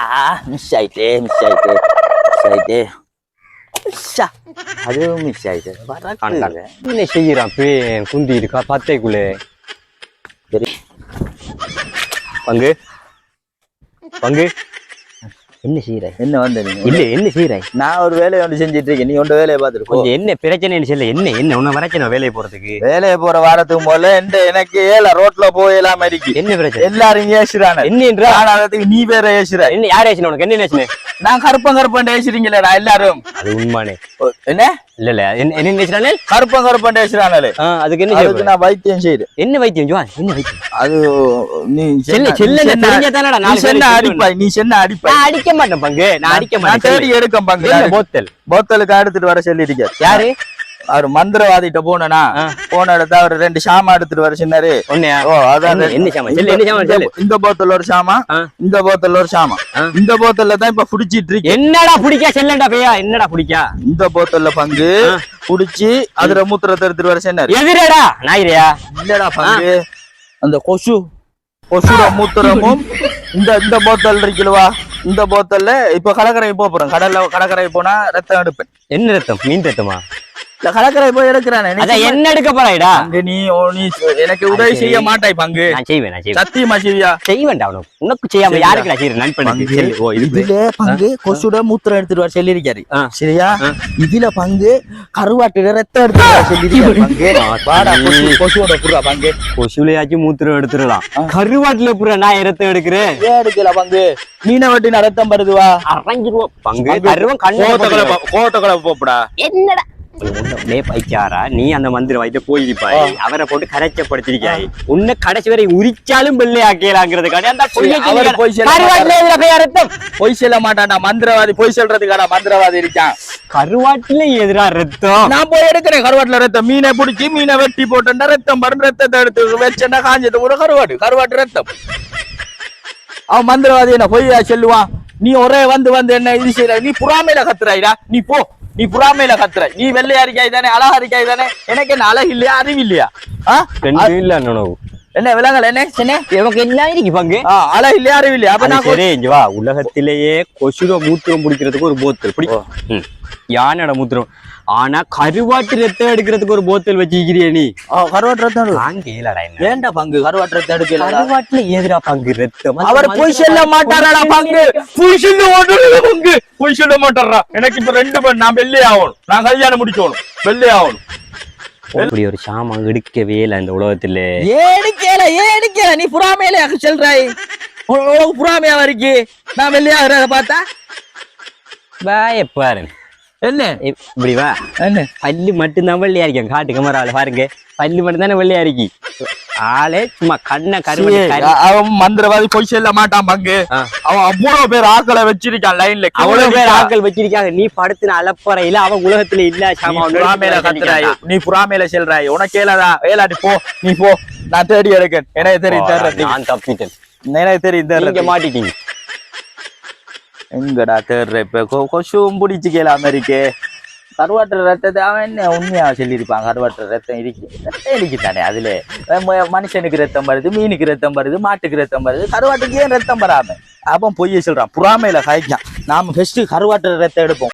ஆயிட்டே மிஸ் ஆயிட்டே மிஸ் ஆயிட்டே ஷா, அதுவும் மிஸ் ஆயிட்டு காண்காங்க என்ன செய்யறான் பேன் குந்தி இருக்கா பத்தைக்குள்ளே சரி பங்கு பங்கு என்ன செய்யற? என்ன வந்த நீ? இல்ல என்ன செய்யறாய் நான் ஒரு வேலையை ஒன்று செஞ்சுட்டு இருக்கேன். நீ ஒன்று வேலையை பார்த்துட்டு கொஞ்சம் என்ன பிரச்சனைன்னு சொல்ல. என்ன என்ன? உன்ன வரைச்சன வேலையை போறதுக்கு. வேலையை போற வாரத்துக்கு முதல்ல எந்த எனக்கு ஏல ரோட்ல போயலாம் இருக்கு. என்ன பிரச்சனை? எல்லாரும் ஏசுறானு. என்னன்றா நான் அதுக்கு நீ வேற ஏசுற. என்ன யார் ஏசின உனக்கு? என்ன ஏசின? நான் கருப்பன் கருப்பன் ஏசுறீங்களேடா எல்லாரும். அது உண்மானே என்ன? இல்ல இல்ல. என்ன கருப்பன் கருப்பன் ஏசுறானே அதுக்கு என்ன அதுக்கு நான் வைத்தியம் செய்யுது என்ன வைத்தியம்? ஜுவா என்ன வைத்தியம்? அது நீ செல்ல செல்ல நீ சென்ன- அடிப்பாய் நீ சென்ன அடிப்பாய் நான் அடிக்க மாட்டேன் பங்கு. நான் அடிக்க மாட்டேன். தேடி எடுக்க பங்கு. போத்தல். போத்தலுக்கு எடுத்துட்டு வர சொல்லிருக்காரு யாரு? அவர் மந்திரவாதிட்ட போனா. போன இடத்த அவர் ரெண்டு ஷாமா எடுத்துட்டு வர சொன்னாரு. ஓ அதான் இந்த- போத்தல் ஒரு ஷாமா ஆ. இந்த போத்தல் ஒரு ஷாமா. ஆ. இந்த போத்தல்ல தான் இப்ப புடிச்சிட்டு இருக்கு. என்னடா பிடிக்கா? செல்லண்டா பையா? என்னடா பிடிக்கா? இந்த போத்தல்ல பங்கு. புடிச்சு அதுல மூத்திரத்தை எடுத்துட்டு வர சொன்னாரு. எதிரடா? நாயிரியா? இல்லடா பங்கு. அந்த கொசு கொசுட மூத்திரமும் இந்த இந்த போத்தல் இருக்குல்வா இந்த போத்தல்ல இப்ப கடற்கரை போறேன். கடல்ல கடற்கரை போனா ரத்தம் எடுப்பேன். என்ன ரத்தம்? மீன் ரத்தமா? இல்ல கடற்கரை போய் எடுக்கிறானே. என்ன எடுக்க போறாய்டா? நீ நீ எனக்கு உதவி செய்ய மாட்டாய் பங்கு. நான் செய்வேன் நான் செய்வேன். சத்தியமா செய்வியா? உனக்கு உனக்கு செய்யாம. யாருக்கு நான் செய்யறேன் நண்பனுக்கு. பங்கு. சரி, ஓ இது இதுல பங்கு கொசுட மூத்திரம் எடுத்துட்டு. சரியா? ஆ. இதுல பங்கு கருவாட்டுல ரத்தம் எடுத்துட்டு பங்கு. வாடா கொசு. கொசுவோட புறா பங்கு. கொசுலையாச்சும் மூத்திரம் எடுத்துடலாம். கருவாட்டுல புற நான் ரத்தம் எடுக்கிறேன்? ஏன் எடுக்கல பங்கு? மீனை வெட்டி ரத்தம் வருதுவா அரஞ்சிருவோம். பங்கு கருவம் கண்ணு கோட்டக்கலை போப்படா. என்னடா? மே பைக்காரா நீ அந்த மந்திர வைத்த போயிருப்பாய் அவரை போட்டு கரைச்சப்படுத்திருக்காய். உன்னை கடைசி வரை உரிச்சாலும் அந்த அவர் சொல்லியா- பொய் சொல்ல மாட்டான்டா மந்திரவாதி பொய் சொல்றதுக்காடா மந்திரவாதி இருக்கான். கருவாட்டுல எதிரா ரத்தம்? நான் போய் எடுக்கிறேன் கருவாட்டுல ரத்தம். மீனை பிடிச்சி மீனை வெட்டி போட்டேன்டா ரத்தம். வரும் ரத்தத்தை எடுத்து வச்சேன்டா காஞ்சது கூட கருவாடு. கருவாட்டு ரத்தம். அவன் மந்திரவாதி என்ன பொய்யா சொல்லுவான்? நீ ஒரே வந்து வந்து என்ன இது செய்யற? நீ புறாமையில கத்துறாயிடா. நீ போ. நீ புறாமையில கத்துற. நீ வெள்ளையா இருக்காய் தானே அழகா இருக்காய் தானே. எனக்கு என்ன அழகு இல்லையா அறிவு இல்லையா? இல்ல நனவு என்ன விலங்கல் என்ன? சின்ன இவங்க எல்லாம் இருக்கு பங்கு ஆ, அழகு இல்லையா அறிவு இல்லையா? அப்ப நான் சரி இங்க வா. உலகத்திலேயே கொசுர மூத்திரம் பிடிக்கிறதுக்கு ஒரு போத்தல் பிடி மூத்திரம். ஆனா கருவாட்டு ரத்தம் எடுக்கிறதுக்கு ஒரு போத்தல் வச்சிருக்கிறிய நீ. கருவாட்டு ரத்தம். வாங்க இல்லடா என்ன? ஏன்டா பங்கு? கருவாட்டு ரத்தம் எடுக்கல. கருவாட்டுல எதிரா பங்கு? ரத்தம். அவர் பொய் சொல்ல மாட்டாரா பங்கு. பொய் சொல்ல மாட்டாரா பங்கு. பொய் சொல்ல மாட்டாரா எனக்கு இப்ப ரெண்டு பேர் நான் வெள்ளை ஆகணும். நான் கல்யாணம் முடிக்கணும். வெள்ளை ஆகணும். இப்படி ஒரு சாமான் எடுக்கவே இல்லை இந்த உலகத்துல. ஏடிக்கல ஏடிக்கல நீ புறாமையில சொல்றாய். உனக்கு புறாமையா வரைக்கு நான் வெள்ளையாகிறத பார்த்தா? வாய பாரு என்ன? இப்படி வா. என்ன? பல்லு மட்டும்தான் வெள்ளையா இருக்கேன் காட்டு கமரால பாருங்க. பல்லு மட்டும் தானே வெள்ளையா இருக்கி. ஆளே சும்மா கண்ணை கருவடி கரு அவன் மந்திரவாதி பொய் சொல்ல மாட்டான் பங்கு. அவன் அவ்வளவு பேர் ஆக்களை வச்சிருக்கான் லைன்ல அவ்வளவு பேர் ஆட்கள் வச்சிருக்காங்க. நீ படுத்தின அலப்பறையில அவன் உலகத்துல இல்ல எடுத்து கத்துறாய். நீ புறாமையில செல்றாய். உனக்கு ஏலாதா? ஏலாட்டி போ. நீ போ. நான் தேடி எடுக்கேன். எனக்கு தெரியும் நான் தப்பிட்டேன். எனக்கு தெரியும் மாட்டிட்டீங்க. எங்கடா தேடுற இப்ப? கொ- கொசுவும் பிடிச்சி கேள அமெரிக்கே. கருவாட்டு ரத்தத்தை அவன் என்ன உண்மையா சொல்லியிருப்பான்? கருவாட்டு ரத்தம் இருக்கு ரத்தம் இருக்கு தானே அதுல மனுஷனுக்கு ரத்தம் வருது மீனுக்கு ரத்தம் வருது மாட்டுக்கு ரத்தம் வருது. கருவாட்டுக்கு ஏன் ரத்தம் வராம? அப்போ பொய்ய சொல்றான். புறாமையில காய்க்கான் நாம ஃபர்ஸ்ட் கருவாட்டு ரத்தம் எடுப்போம்.